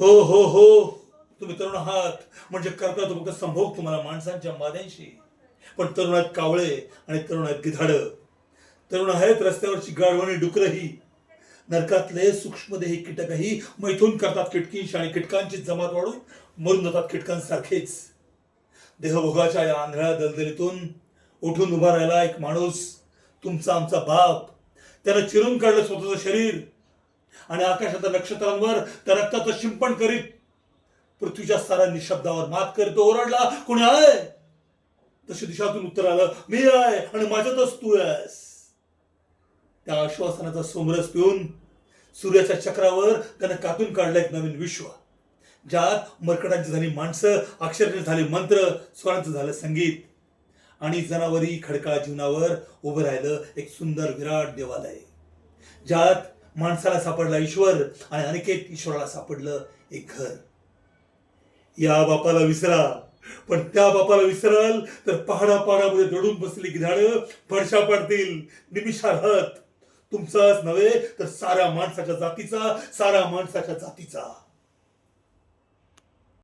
हो हो हो. तुम्ही तरुण आहात. म्हणजे करता तो फक्त संभोग तुम्हाला माणसांच्या माद्यांशी. पण तरुण आहेत कावळे आणि तरुण आहेत गिधाड. तरुण आहेत रस्त्यावरची गाढवणी डुकरही. नरकातले सूक्ष्मदेही कीटकही मैथून करतात किटकींशी आणि कीटकांची जमात वाढून मरून जातात कीटकांसारखेच देहभोगाच्या या आंधळ्या दलदलीतून उठून उभा राहिला एक माणूस. तुमचा आमचा बाप. त्यानं चिरून काढलं स्वतःचं शरीर. आणि आकाशाच्या नक्षत्रांवर त्या रक्ताचं शिंपण करीत पृथ्वीच्या साऱ्या निशब्दावर मात करीत ओरडला कोणी आहे? तशी दिशातून उत्तर आलं मी आहे आणि माझ्यातच तू आहेस. त्या आश्वासनाचा सोमरस पिऊन सूर्याच्या चक्रावर त्यानं कातून काढलं एक नवीन विश्व ज्यात मरकटांची झाली माणसं अक्षरांचे झाले मंत्र स्वरांचं झालं संगीत आणि जनावरी खडकाळ जीवनावर उभं राहिलं एक सुंदर विराट देवालय ज्यात माणसाला सापडला ईश्वर आणि अनिकेत ईश्वराला सापडलं एक घर. या बापाला विसरा पण त्या बापाला विसराल तर पहाडा पहाडामध्ये दडून बसली गिधाडं फडशा पडतील. निमिषार्हत तुमचाच नव्हे तर साऱ्या माणसाच्या जातीचा साऱ्या माणसाच्या जातीचा.